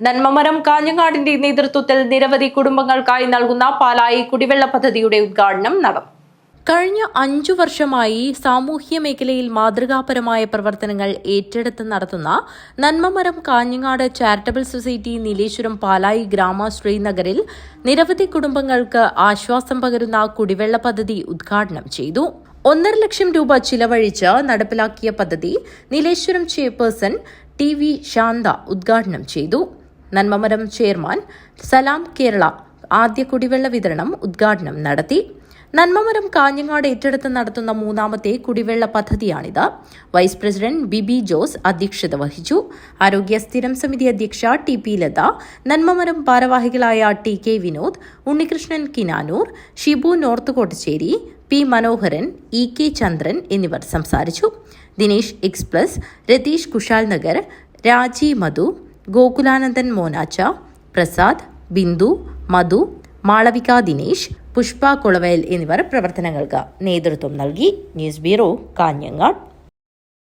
നന്മമരം കാഞ്ഞങ്ങാടിന്റെ നേതൃത്വത്തിൽ നിരവധി കുടുംബങ്ങൾക്കായി നൽകുന്ന പാലായി കുടിവെള്ള പദ്ധതിയുടെ ഉദ്ഘാടനം നടന്നു. കഴിഞ്ഞ അഞ്ചു വർഷമായി സാമൂഹ്യ മേഖലയിൽ മാതൃകാപരമായ പ്രവർത്തനങ്ങൾ ഏറ്റെടുത്ത് നടത്തുന്ന നന്മമരം കാഞ്ഞങ്ങാട് ചാരിറ്റബിൾ സൊസൈറ്റി നീലേശ്വരം പാലായി ഗ്രാമ ശ്രീനഗറിൽ നിരവധി കുടുംബങ്ങൾക്ക് ആശ്വാസം പകരുന്ന കുടിവെള്ള പദ്ധതി ഉദ്ഘാടനം ചെയ്തു. ഒന്നര ലക്ഷം രൂപ ചിലവഴിച്ച് നടപ്പിലാക്കിയ പദ്ധതി Nileshwaram chairperson T V Shantha ഉദ്ഘാടനം ചെയ്തു. നന്മമരം ചെയർമാൻ സലാം കേരള ആദ്യ കുടിവെള്ള വിതരണം ഉദ്ഘാടനം നടത്തി. നന്മമരം കാഞ്ഞങ്ങാട് ഏറ്റെടുത്ത് നടത്തുന്ന മൂന്നാമത്തെ കുടിവെള്ള പദ്ധതിയാണിത്. വൈസ് പ്രസിഡന്റ് ബിബി ജോസ് അധ്യക്ഷത വഹിച്ചു. ആരോഗ്യ സ്ഥിരം സമിതി അധ്യക്ഷ ടി പി ലത നന്മമരം ഭാരവാഹികളായ T K Vinod Unnikrishnan Kinanur Shibu north Kottasseri P Manoharan E K Chandran എന്നിവർ സംസാരിച്ചു. ദിനേശ് എക്സ്പ്രസ് രതീഷ് കുഷാൽ നഗർ രാജി മധു ഗോകുലാനന്ദൻ മോനാച്ച പ്രസാദ് ബിന്ദു മധു മാളവിക ദിനേശ് പുഷ്പ കുളവയൽ എന്നിവർ പ്രവർത്തനങ്ങൾക്ക് നേതൃത്വം നൽകി. News bureau Kanhangad.